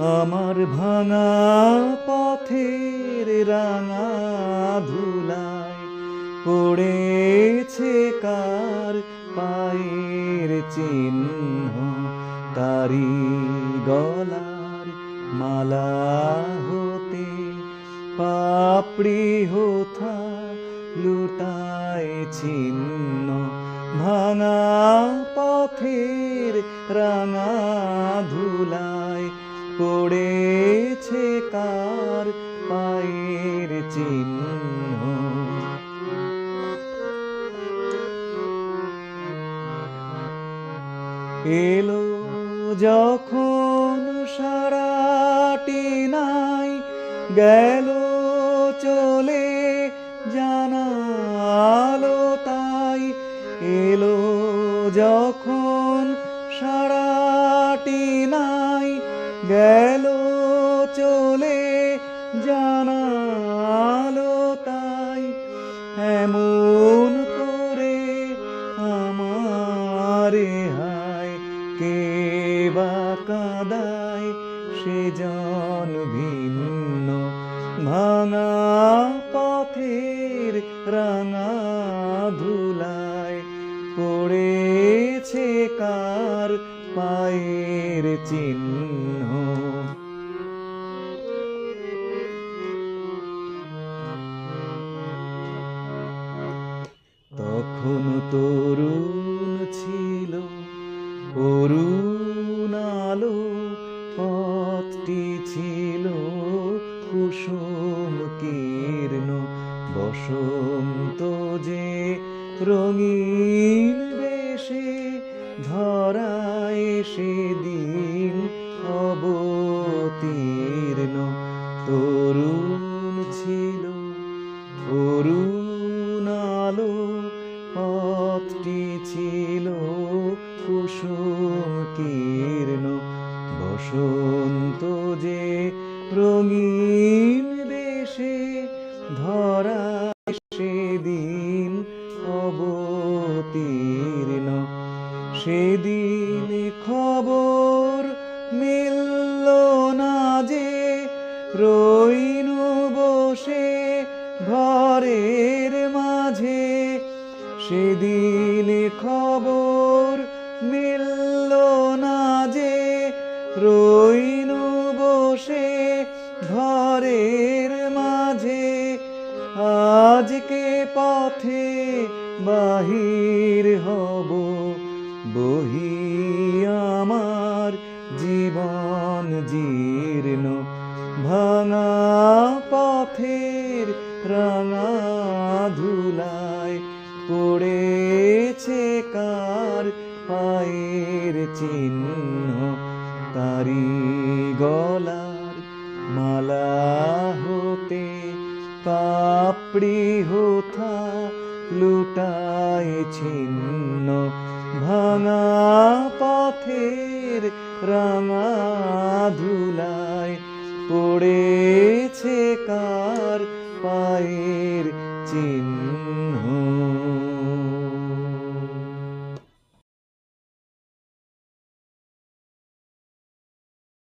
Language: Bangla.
আমার ভাঙা পথের রাঙা ধুলায় পড়েছে কার পায়ের চিহ্ন? তারি গলার মালা হতে পাপড়ি হোথা লুটায় ছিন্ন। ভাঙা পথের রাঙা ধুলায় পড়েছে কার পায়ের চিহ্ন। এলো যখন সারাটি নাই, গেল চলে জানালো তাই। এলো যখন সারাটি নাই গেল চলে, জানালো তাই, এমন করে আমারে হায়, কে বা কাদায়, সে জন ভিন্ন, ভাঙা পথের রাঙা ধুলায়, পড়েছে কার পায়ের চিহ্ন। ছিল কুসুম কীর্ণ। বসন্ত যে রঙিন বেশে ধরা এসে অবতীর্ণ বসন্ত যে রঙিন দেশে ধরা সেদিন অবতীর্ণ। সেদিন খবর মিলল না যে রইনু বসে ঘরের মাঝে। সেদিন খবর রইনু বসে ঘরের মাঝে। আজকে পথে বাহির হব, বহি আমার জীবন জীর্ণ। ভাঙা পথের রাঙা ধুলায় পড়েছে কার পায়ের চিহ্ন। তারি গলার মালা হতে পাপড়ি হোথা লুটায় ছিন্ন ভাঙা পথের রাঙা ধুলায় পড়েছে কার চিহ্ন